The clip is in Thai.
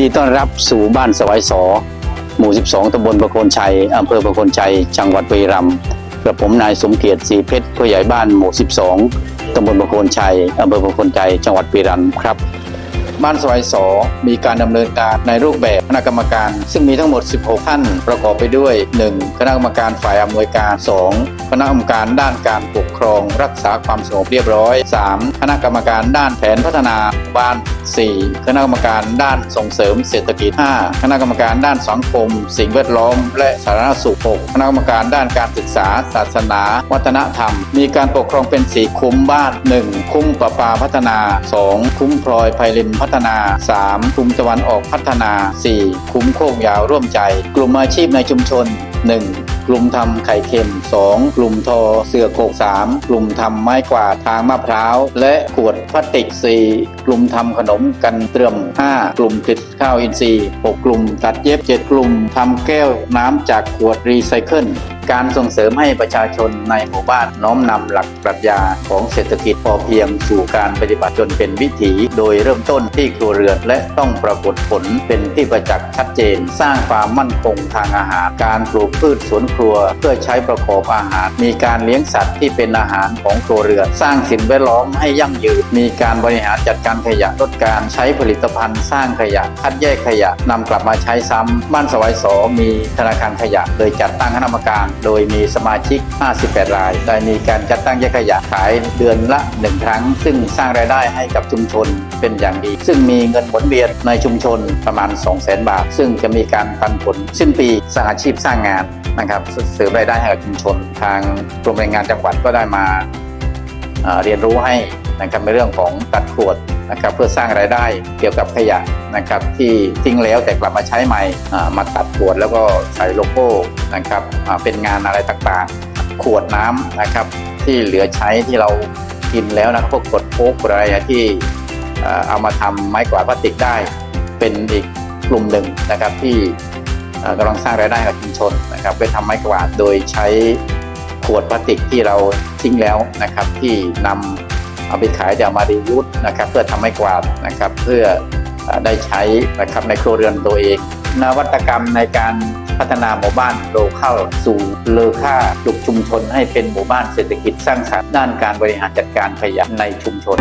ดีต้อนรับสู่บ้านสวายสอ หมู่ 12ตำบลประโคนชัยอำเภอประโคนชัย จังหวัดบุรีรัมย์กระผมนายสมเกียรติศรีเพชรผู้ใหญ่บ้านหมู่ 12ตำบลประโคนชัยอำเภอประโคนชัย จังหวัดบุรีรัมย์ครับ บ้านสวายสอมีการดำเนินการในรูปแบบคณะกรรมการ ซึ่งมีทั้งหมด 16 ท่านประกอบไปด้วย 1. คณะกรรมการฝ่ายอำนวยการ 2. คณะกรรมการด้านการปก ครองรักษาความสงบเรียบร้อย 3. คณะกรรมการด้านแผนพัฒนาบ้าน 4. คณะกรรมการด้านส่งเสริมเศรษฐกิจ 5. คณะกรรมการด้านสังคม สิ่งแวดล้อม และสาธารณสุข 6. คณะกรรมการด้านการศึกษา ศาสนา วัฒนธรรม มีการปกครองเป็นสีคุ้มบ้าน 1. คุ้มประปาพัฒนา 2. คุ้มพลอยไพลินพัฒนา 3. คุ้มตะวันออกพัฒนา 4. คุ้มโคกยาวร่วมใจ กลุ่มอาชีพในชุมชน 1. กลุ่มทำไข่เค็ม 2. กลุ่มทอเสือโกก 3. กลุ่มทำไม้กวาดทางมะพร้าว และขวดพลาสติก 4. กลุ่มทำขนมกันเตรียม 5. กลุ่มผลิตข้าวอินทรีย์ 6 กลุ่มตัดเย็บ 7 กลุ่มทำแก้วน้ำจากขวดรีไซเคิลการส่งเสริมให้ประชาชนในหมู่บ้านน้อมนำหลักปรัชญาของเศรษฐกิจพอเพียงสู่การปฏิบัติจนเป็นวิถี โดยเริ่มต้นที่ครัวเรือนและต้องปรากฏผลเป็นที่ประจักษ์ชัดเจน สร้างความมั่นคงทางอาหาร การปลูกพืชสวนครัว เพื่อใช้ประกอบอาหาร มีการเลี้ยงสัตว์ที่เป็นอาหารของครัวเรือน สร้างสิ่งแวดล้อมให้ยั่งยืน มีการบริหารจัดการขยะลดการใช้ผลิตภัณฑ์ สร้างขยะคัดแยกขยะนำกลับมาใช้ซ้ำบ้านสวายสอมีธนาคารขยะ โดยจัดตั้งคณะกรรมการโดยมีสมาชิก 58 รายได้มีการจัดตั้งแยกขยะขายเดือนละ 1 ครั้ง ซึ่งสร้างรายได้ให้กับชุมชนเป็นอย่างดี ซึ่งมีเงินหมุนเวียนในชุมชนประมาณ 200,000 บาท ซึ่งจะมีการปันผลสิ้นปีสร้างอาชีพสร้างงานนะครับเสริมรายได้ให้กับชุมชน ทางกรมแรงงานจังหวัดก็ได้มาเอ่อเรียนรู้ให้นะครับในเรื่องของตัดขวด นะครับเพื่อสร้างรายได้เกี่ยวกับขยะนะครับที่ทิ้งแล้วแต่กลับมาใช้ใหม่มาตัดขวดแล้วก็ใส่โลโก้นะครับเป็นงานอะไรต่างๆ ขวดน้ำนะครับที่เหลือใช้ที่เรากินแล้วนะครับพวกขวดโค้กอะไรที่เอามาทำไม้กวาดพลาสติกได้ เป็นอีกกลุ่มหนึ่งนะครับที่กำลังสร้างรายได้กับชุมชนนะครับไปทำไม้กวาดโดยใช้ขวดพลาสติกที่เราทิ้งแล้วนะครับที่นำ เอาไปขายจะเอามารียูสนะครับเพื่อทำให้กวาดนะครับเพื่อได้ใช้นะครับในครัวเรือนตัวเอง นวัตกรรมในการพัฒนาหมู่บ้านโลเข้าสู่เลอค่าจุกชุมชนให้เป็นหมู่บ้านเศรษฐกิจสร้างสรรค์ด้านการบริหารจัดการขยะในชุมชน